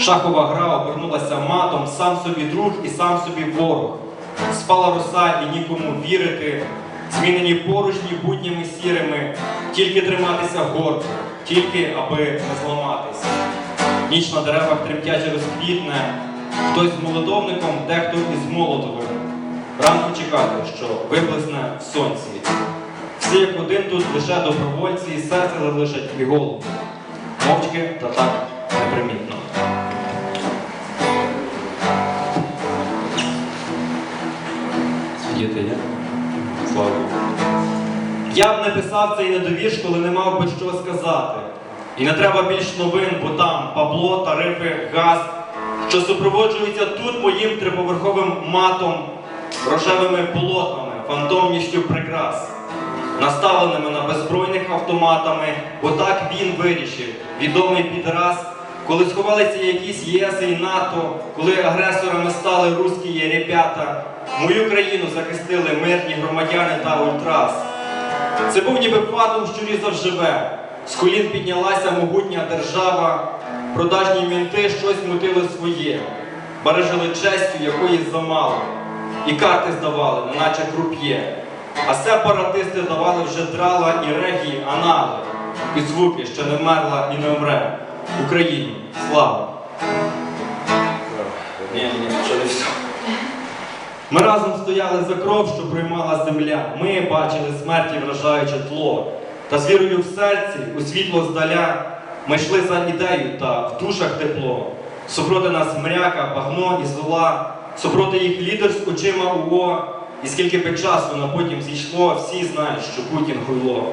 Шахова гра обернулася матом, сам собі друг і сам собі ворог. Спала роса і нікому вірити, змінені поручні буднями сірими, тільки триматися гордо, тільки аби не зламатись. Ніч на деревах тремтяче розквітне, хтось з молодовником, дехто із молотовим. Ранку чекати, що виблисне в сонці. Всі як один тут лише добровольці і серце залишать і голову. Мовчки та так Діти є? Слава Я б не писав цей недовірш, коли не мав би що сказати. І не треба більш новин, бо там Пабло, тарифи, газ, що супроводжуються тут моїм триповерховим матом, рожевими полотнами, фантомністю прикрас, наставленими на беззбройних автоматами, бо так він вирішив, відомий підраз, коли сховалися якісь ЄС і НАТО, коли агресорами стали русські ребята, мою країну захистили мирні громадяни та ультрас. Це був ніби фатум, що різав живе. З колін піднялася могутня держава, продажні мінти щось мутили своє, бережили честю, якої замало, і карти здавали, неначе круп'є. А сепаратисти давали вже драла і регії, анали, і звуки, що не вмерла і не вмре. Україні, слава! Ні, ні, ще все. Ми разом стояли за кров, що приймала земля. Ми бачили смерті вражаюче тло. Та з вірою в серці, у світло здаля, ми йшли за ідею та в душах тепло. Супроти нас мряка, багно і зола, супроти їх лідер з очима УО. І скільки би часу на потім зійшло, всі знають, що Путін хуйло.